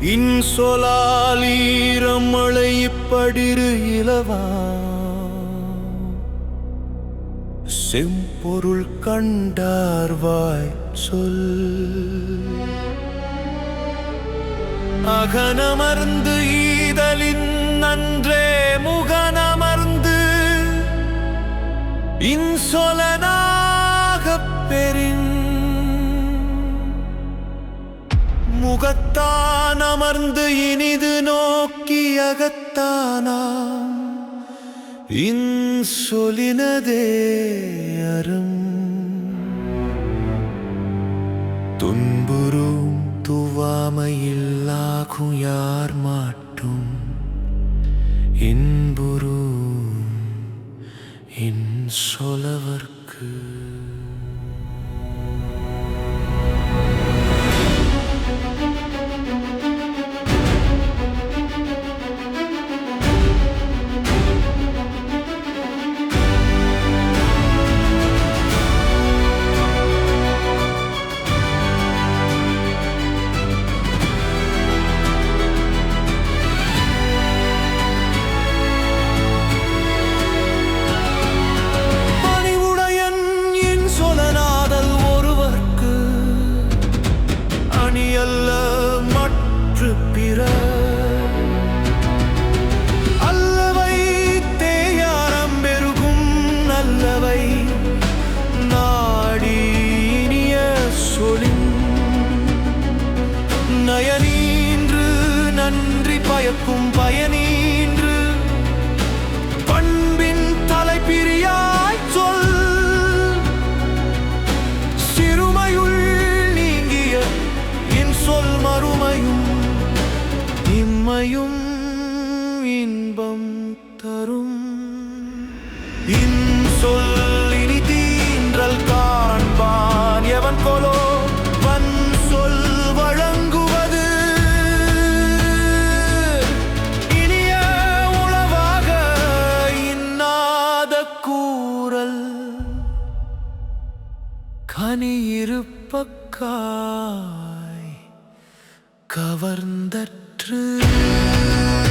இன்சொலாலீரமழை இப்படிரு இலவா? செம்பொருள் கண்டார்வாய் சொல். அகனமர்ந்து ஈதலின் நன்றே முகனமர்ந்து இன்சொலனாகப் பெறின் முகத்தான் அமர்ந்து இனிது நோக்கி அகத்தானாம் இன்சொலினதே அரும். துன்புறும் துவாமையில்லாகும் யார் மாட்டும்? இன்புறும் இன்சொலவர்க்கு பணிவுடையன் இம்மையும் இன்பம் தரும். இன்சொல் இனி தீன்றல் காண்பான் எவன் கொலோ வன் சொல் வழங்குவது. இனிய உளவாக இன்னாத கூறல். கனி இருப்பக்காய் கவர்ந்தற்று